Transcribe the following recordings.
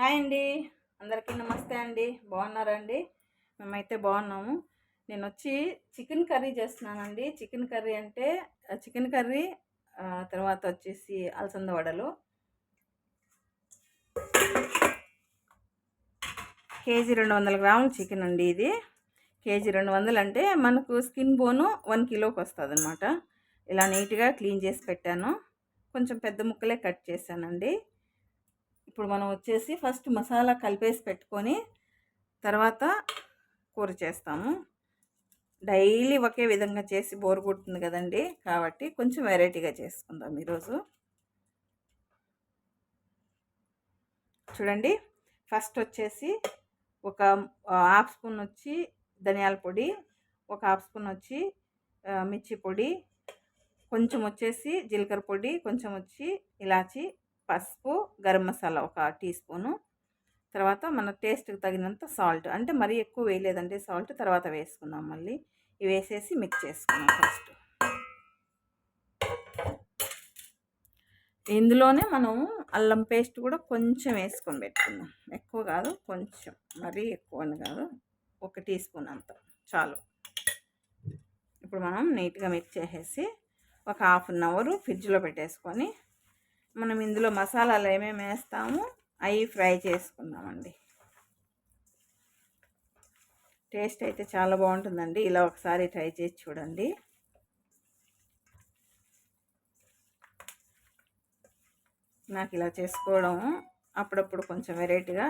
Hi అండి. అందరికీ నమస్తే అండి. బాగున్నారా అండి? మేమైతే బాగున్నాము. నేను వచ్చి చికెన్ కర్రీ చేస్తున్నానండి. చికెన్ కర్రీ అంటే చికెన్ కర్రీ తర్వాత వచ్చేసి అలసంద వడలు. కేజీ రెండు వందల గ్రాముల చికెన్ అండి ఇది. కేజీ రెండు వందలు అంటే మనకు స్కిన్ బోను వన్ కిలోకి వస్తుంది అనమాట ఇలా నీట్గా క్లీన్ చేసి పెట్టాను. కొంచెం పెద్ద ముక్కలే కట్ చేశానండి. ఇప్పుడు మనం వచ్చేసి ఫస్ట్ మసాలా కలిపేసి పెట్టుకొని తర్వాత కూర చేస్తాము. డైలీ ఒకే విధంగా చేసి బోర్ కొడుతుంది కదండి. కాబట్టి కొంచెం వెరైటీగా చేసుకుందాం ఈరోజు. చూడండి. ఫస్ట్ వచ్చేసి ఒక హాఫ్ స్పూన్ వచ్చి ధనియాల పొడి ఒక హాఫ్ స్పూన్ వచ్చి మిర్చి పొడి కొంచెం వచ్చేసి జీలకర్ర పొడి కొంచెం వచ్చి ఇలాచి పసుపు గరం మసాలా ఒక టీ స్పూను. తర్వాత మన టేస్ట్కి తగినంత సాల్ట్. అంటే మరీ ఎక్కువ వేయలేదంటే సాల్ట్ తర్వాత వేసుకుందాం మళ్ళీ. ఇవి వేసేసి మిక్స్ చేసుకుందాం ఫస్ట్. ఇందులోనే మనం అల్లం పేస్ట్ కూడా కొంచెం వేసుకొని పెట్టుకుందాం. ఎక్కువ కాదు కొంచెం. మరీ ఎక్కువ అని కాదు ఒక టీ స్పూన్ అంత. చాలు. ఇప్పుడు మనం నీట్గా మిక్స్ చేసేసి ఒక హాఫ్ అన్ అవర్ ఫ్రిడ్జ్లో పెట్టేసుకొని మనం ఇందులో మసాలాలు ఏమేమి వేస్తామో అవి ఫ్రై చేసుకుందామండి. టేస్ట్ అయితే చాలా బాగుంటుందండి. ఇలా ఒకసారి ట్రై చేసి చూడండి. నాకు ఇలా చేసుకోవడం అప్పుడప్పుడు కొంచెం వెరైటీగా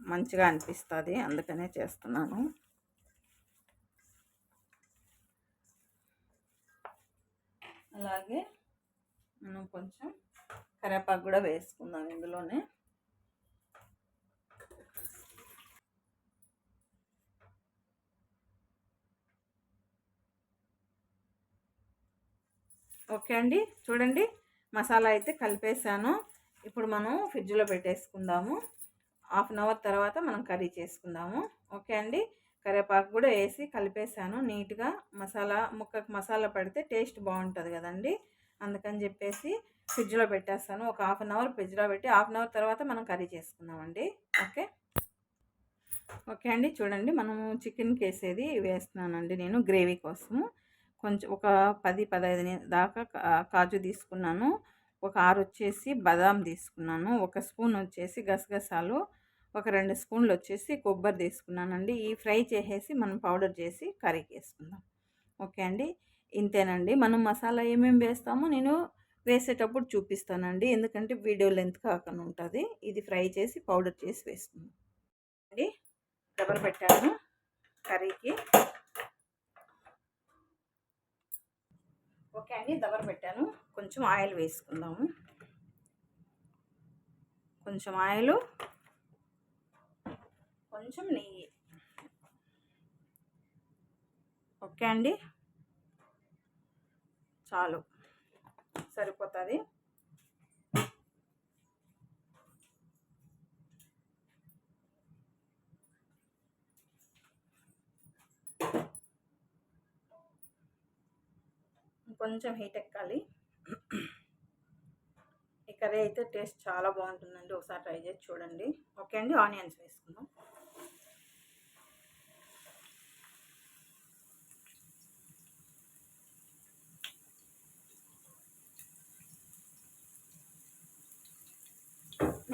మంచిగా అనిపిస్తుంది. అందుకనే చేస్తున్నాను. అలాగే మనం కొంచెం కరివేపాకు కూడా వేసుకుందాం ఇందులోనే. ఓకే అండి చూడండి మసాలా అయితే కలిపేసాను ఇప్పుడు మనం ఫ్రిడ్జ్లో పెట్టేసుకుందాము. హాఫ్ అన్ అవర్ తర్వాత మనం కర్రీ చేసుకుందాము. ఓకే అండి కరివేపాకు కూడా వేసి కలిపేసాను నీట్గా. మసాలా ముక్కకు మసాలా పడితే టేస్ట్ బాగుంటుంది కదండి. అందుకని చెప్పేసి ఫ్రిడ్జ్లో పెట్టేస్తాను. ఒక హాఫ్ అన్ అవర్ ఫ్రిడ్జ్లో పెట్టి హాఫ్ అన్ అవర్ తర్వాత మనం కర్రీ చేసుకుందామండి. ఓకే? ఓకే అండి. చూడండి మనము చికెన్కి వేసేది వేస్తున్నానండి నేను గ్రేవీ కోసము. కొంచెం ఒక పది పదహైదు దాకా కా- కాజు తీసుకున్నాను. ఒక ఆరు వచ్చేసి బాదాం తీసుకున్నాను. ఒక స్పూన్ వచ్చేసి గసగసాలు. ఒక రెండు స్పూన్లు వచ్చేసి కొబ్బరి తీసుకున్నానండి. ఈ ఫ్రై చేసేసి మనం పౌడర్ చేసి కర్రీకి వేసుకుందాం ఓకే అండి. ఇంతేనండి. మనం మసాలా ఏమేమి వేస్తామో నేను వేసేటప్పుడు చూపిస్తానండి. ఎందుకంటే వీడియో లెంత్ కాకుండా ఉంటుంది. ఇది ఫ్రై చేసి పౌడర్ చేసి వేసుకుందాం. అండి డబల్ పెట్టాను కర్రీకి. ఓకే అండి దబర పెట్టాను. కొంచెం ఆయిల్ వేసుకుందాము. కొంచెం ఆయిల్ కొంచెం నెయ్యి. ఓకే అండి. చాలు. సరిపోతుంది. కొంచెం హీట్ ఎక్కాలి. ఈ కర్రీ అయితే టేస్ట్ చాలా బాగుంటుందండి. ఒకసారి ట్రై చేసి చూడండి. ఓకే అండి ఆనియన్స్ వేసుకుందాం.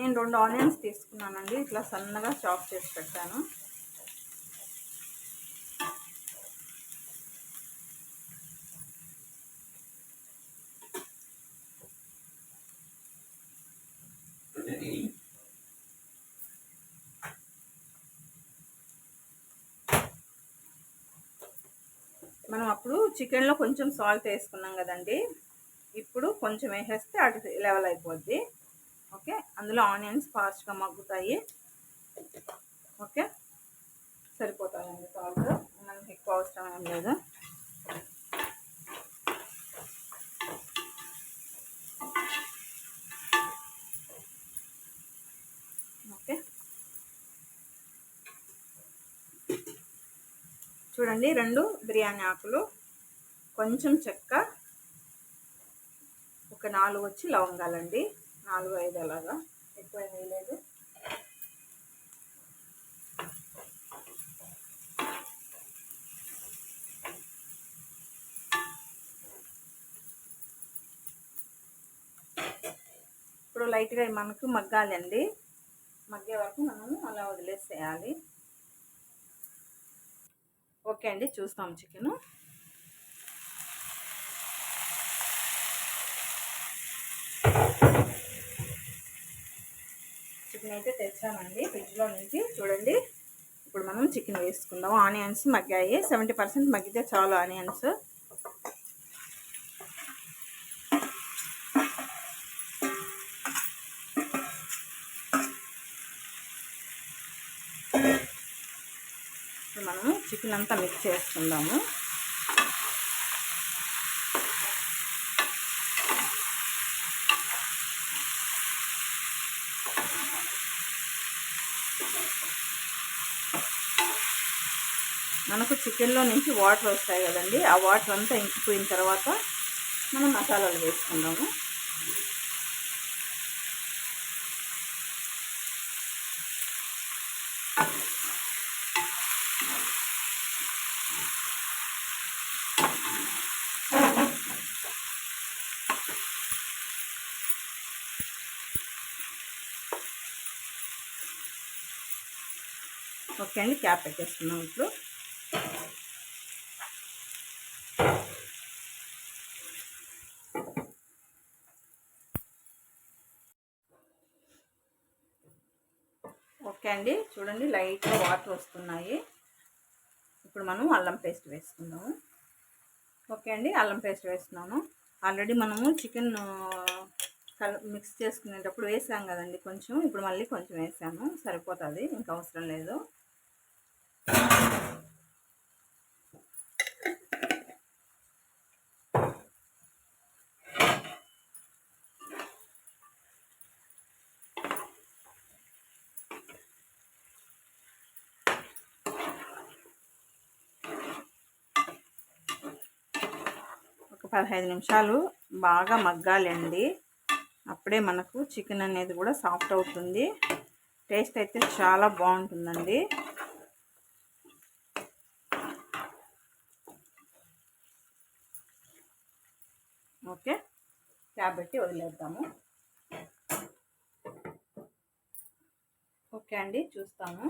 నేను రెండు ఆనియన్స్ తీసుకున్నానండి. ఇట్లా సన్నగా చాప్ చేసి పెట్టాను. మనం అప్పుడు చికెన్లో కొంచెం సాల్ట్ వేసుకున్నాం కదండి. ఇప్పుడు కొంచెం వేసేస్తే అటు లెవెల్ అయిపోద్ది. ఓకే? అందులో ఆనియన్స్ ఫాస్ట్గా మగ్గుతాయి. ఓకే? సరిపోతాయండి సాల్ట్. మనకి ఎక్కువ అవసరం ఏం లేదు. ఓకే? చూడండి రెండు బిర్యానీ ఆకులు కొంచెం చెక్క ఒక నాలుగు వచ్చి లవంగాలండి. నాలుగు ఐదు అలాగా. ఎక్కువ వేయలేదు. ఇప్పుడు లైట్గా మనకు మగ్గాలండి. మగ్గే వరకు మనము అలా వదిలేసేయాలి. ఓకే అండి చూస్తాం చికెను. Thank you. చికెన్ అయితే తెచ్చానండి ఫ్రిడ్జ్లో నుంచి. చూడండి. ఇప్పుడు మనం చికెన్ వేసుకుందాం. ఆనియన్స్ మగ్గాయి. సెవెంటీ పర్సెంట్ మగ్గితే చాలు ఆనియన్స్. ఇప్పుడు మనము చికెన్ అంతా మిక్స్ చేసుకుందాము. మనకు చికెన్లో నుంచి వాటర్ వస్తాయి కదండి. ఆ వాటర్ అంతా ఇంకిపోయిన తర్వాత మనం మసాలాలు వేసుకుందాము. ఓకే అండి క్యాప్ పెట్టేస్తున్నాం ఇప్పుడు ఓకే అండి చూడండి లైట్గా వాటర్ వస్తున్నాయి. ఇప్పుడు మనం అల్లం పేస్ట్ వేసుకుందాము. ఓకే అండి అల్లం పేస్ట్ వేస్తున్నాము ఆల్రెడీ మనము చికెన్ కల్ మిక్స్ చేసుకునేటప్పుడు వేసాం కదండి కొంచెం. ఇప్పుడు మళ్ళీ కొంచెం వేసాము సరిపోతుంది ఇంకా అవసరం లేదు. పదహైదు నిమిషాలు బాగా మగ్గాలండి. అప్పుడే మనకు చికెన్ అనేది కూడా సాఫ్ట్ అవుతుంది. టేస్ట్ అయితే చాలా బాగుంటుందండి. ఓకే క్యాబ్ పెట్టి వదిలేద్దాము. ఓకే అండి చూస్తాము.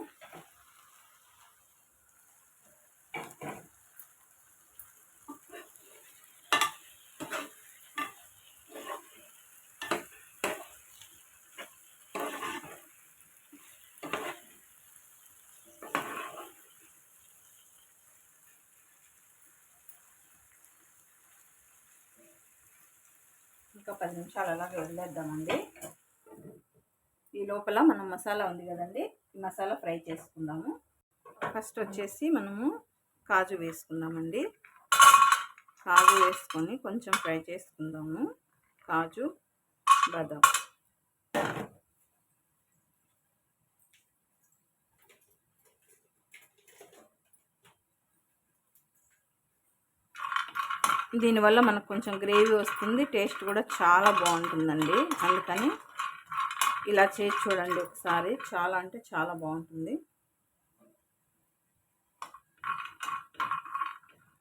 ఇంకా పది నిమిషాలు అలాగే వదిలేద్దామండి. ఈ లోపల మనం మసాలా ఉంది కదండి ఈ మసాలా ఫ్రై చేసుకుందాము. ఫస్ట్ వచ్చేసి మనము కాజు వేసుకుందామండి. కాజు వేసుకొని కొంచెం ఫ్రై చేసుకుందాము. కాజు బాదం. దీనివల్ల మనకు కొంచెం గ్రేవీ వస్తుంది టేస్ట్ కూడా చాలా బాగుంటుందండి. అందుకని ఇలా చేసి చూడండి ఒకసారి. చాలా అంటే చాలా బాగుంటుంది.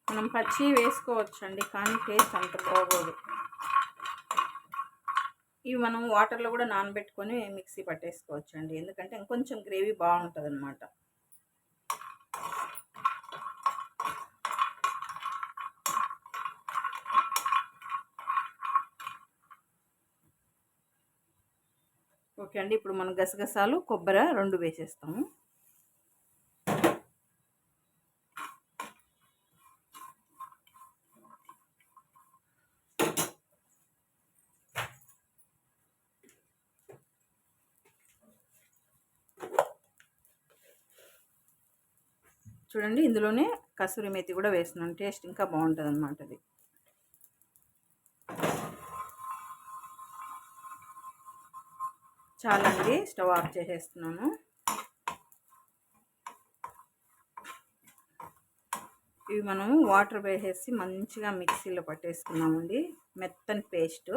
మనం పచ్చి వేసుకోవచ్చండి కానీ టేస్ట్ అంత బాగోదు. ఇవి మనం వాటర్లో కూడా నానబెట్టుకొని మిక్సీ పట్టేసుకోవచ్చండి. ఎందుకంటే ఇంకొంచెం గ్రేవీ బాగుంటుంది అనమాట ఓకే అండి. ఇప్పుడు మనం గసగసాలు కొబ్బరి రెండు వేసేస్తాము. చూడండి ఇందులోనే కసూరి మెతి కూడా వేస్తున్నాను. టేస్ట్ ఇంకా బాగుంటుంది అనమాట అది. చాలా అండి స్టవ్ ఆఫ్ చేసేస్తున్నాను. ఇవి మనము వాటర్ వేసేసి మంచిగా మిక్సీలో పట్టేసుకున్నామండి. మెత్తని పేస్ట్.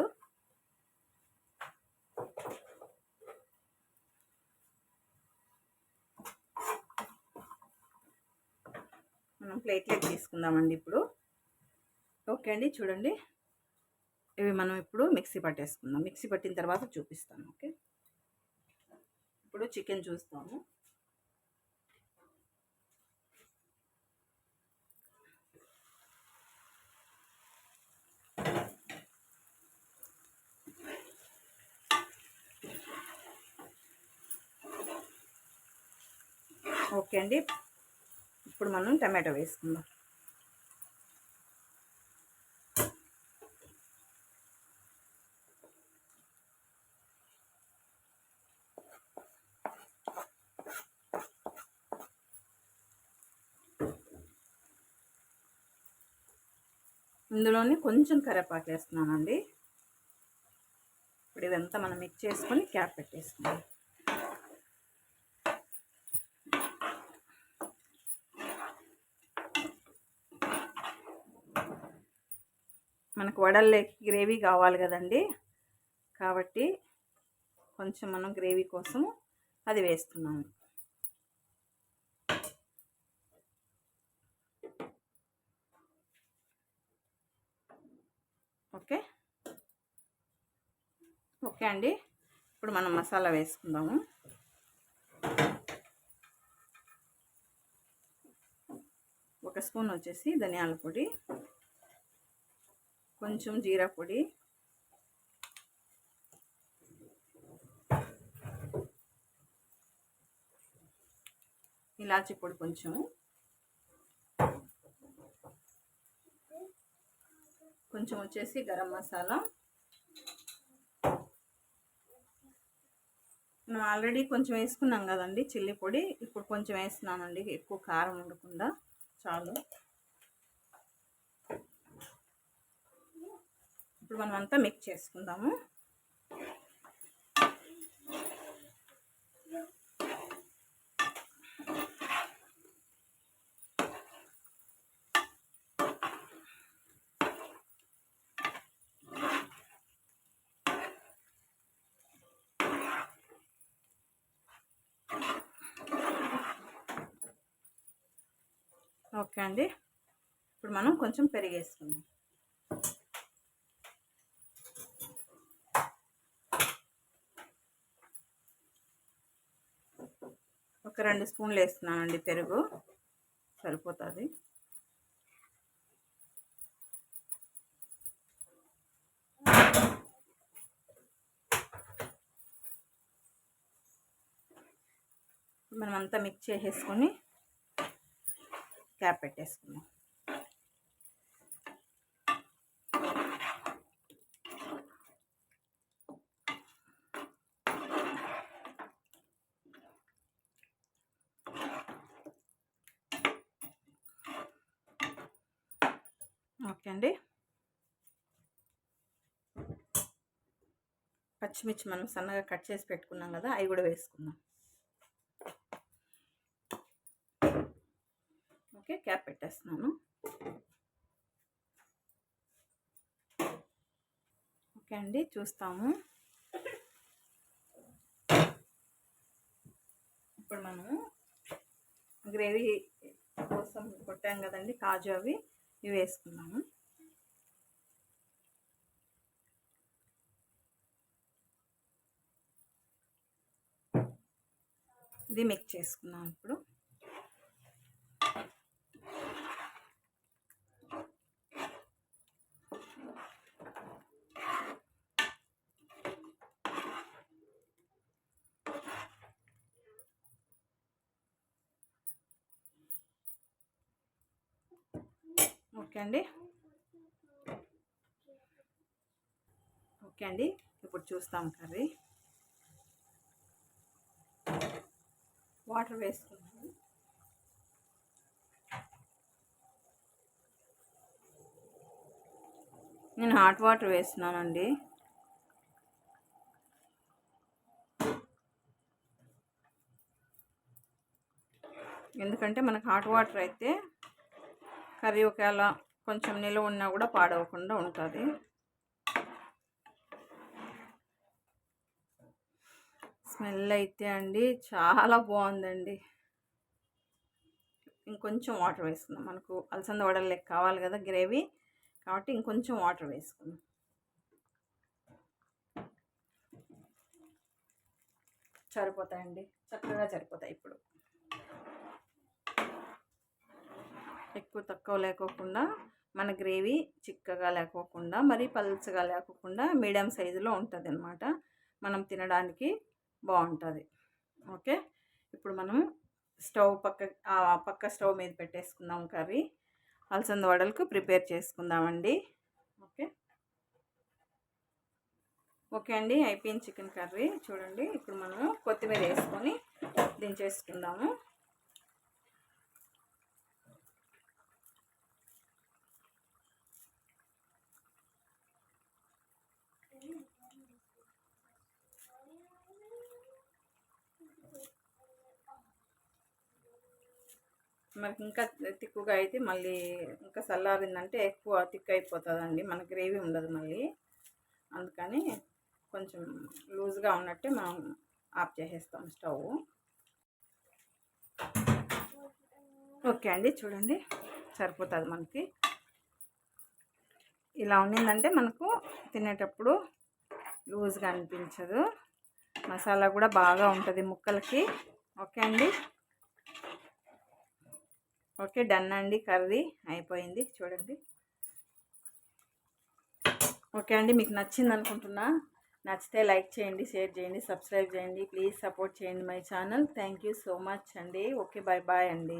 మనం ప్లేట్లోకి తీసుకుందామండి ఇప్పుడు. ఓకే అండి చూడండి. ఇవి మనం ఇప్పుడు మిక్సీ పట్టేసుకుందాం. మిక్సీ పట్టిన తర్వాత చూపిస్తాను ఓకే? ఇప్పుడు చికెన్ చూస్తాము. ఓకే అండి. ఇప్పుడు మనం టమాటో వేసుకుందాం. ఇందులోనే కొంచెం కరివేపాకు వేస్తున్నానండి. ఇప్పుడు ఇదంతా మనం మిక్స్ చేసుకొని క్యాప్ పెట్టేసుకుందాం. మనకు వడల్లోకి గ్రేవీ కావాలి కదండి. కాబట్టి కొంచెం మనం గ్రేవీ కోసం అది వేస్తున్నాము ఓకే ఓకే అండి. ఇప్పుడు మనం మసాలా వేసుకుందాము. ఒక స్పూన్ వచ్చేసి ధనియాల పొడి కొంచెం జీరా పొడి ఇలాచి పొడి కొంచెం కొంచెం వచ్చేసి గరం మసాలా మనం ఆల్రెడీ కొంచెం వేసుకున్నాం కదండి చిల్లీ పొడి. ఇప్పుడు కొంచెం వేస్తున్నానండి. ఎక్కువ కారం ఉండకుండా. చాలు. ఇప్పుడు మనం అంతా మిక్స్ చేసుకుందాము. ఓకే అండి. ఇప్పుడు మనం కొంచెం పెరిగేసుకుందాం. ఒక రెండు స్పూన్లు వేస్తున్నానండి పెరుగు. సరిపోతుంది. మనం అంతా మిక్స్ చేసేసుకొని క్యాప్ పెట్టేసుకుందాం. ఓకే అండి. పచ్చిమిర్చి మనం సన్నగా కట్ చేసి పెట్టుకున్నాం కదా అవి కూడా వేసుకుందాం ఓకే క్యాప్ పెట్టేస్తున్నాను. ఓకే అండి చూస్తాము. ఇప్పుడు మనము గ్రేవీ కోసం కొట్టాం కదండి కాజు అవి ఇవి వేసుకున్నాము ఇది మిక్స్ చేసుకున్నాం ఇప్పుడు. ఓకే అండి. ఓకే అండి. ఇప్పుడు చూస్తాం కర్రీ. వాటర్ వేసుకున్నాము నేను హాట్ వాటర్ వేస్తున్నానండి. ఎందుకంటే మనకు హాట్ వాటర్ అయితే కర్రీ ఒకవేళ కొంచెం నిలువ ఉన్నా కూడా పాడవకుండా ఉంటుంది. స్మెల్ అయితే అండి చాలా బాగుందండి. ఇంకొంచెం వాటర్ వేసుకుందాం. మనకు అలసంద వడలు లెక్క కావాలి కదా గ్రేవీ కాబట్టి ఇంకొంచెం వాటర్ వేసుకుందాం. సరిపోతాయండి. చక్కగా సరిపోతాయి ఇప్పుడు. ఎక్కువ తక్కువ లేకోకుండా మన గ్రేవీ చిక్కగా లేకోకుండా మరీ పల్చగా లేకోకుండా మీడియం సైజులో ఉంటుంది అనమాట మనం తినడానికి బాగుంటుంది ఓకే? ఇప్పుడు మనం స్టవ్ పక్క పక్క స్టవ్ మీద పెట్టేసుకుందాం కర్రీ. అలసంద వడలకు ప్రిపేర్ చేసుకుందామండి. ఓకే? ఓకే అండి అయిపోయింది చికెన్ కర్రీ. చూడండి ఇప్పుడు మనము కొత్తిమీర వేసుకొని దించేసుకుందాము. మనకి ఇంకా తిక్కుగా అయితే మళ్ళీ ఇంకా చల్లారిందంటే ఎక్కువ తిక్ అయిపోతుందండి మన గ్రేవీ ఉండదు మళ్ళీ. అందుకని కొంచెం లూజ్గా ఉన్నట్టే మనం ఆఫ్ చేసేస్తాం స్టవ్. ఓకే అండి చూడండి. సరిపోతుంది మనకి. ఇలా ఉన్నిందంటే మనకు తినేటప్పుడు లూజ్గా అనిపించదు. మసాలా కూడా బాగా ఉంటుంది ముక్కలకి. ఓకే అండి. ఓకే డన్ అండి. కర్రీ అయిపోయింది. చూడండి. ఓకే అండి మీకు నచ్చింది అనుకుంటున్నా నచ్చితే లైక్ చేయండి షేర్ చేయండి సబ్స్క్రైబ్ చేయండి. ప్లీజ్ సపోర్ట్ చేయండి my channel. Thank you so much అండి. ఓకే బాయ్ బాయ్ అండి.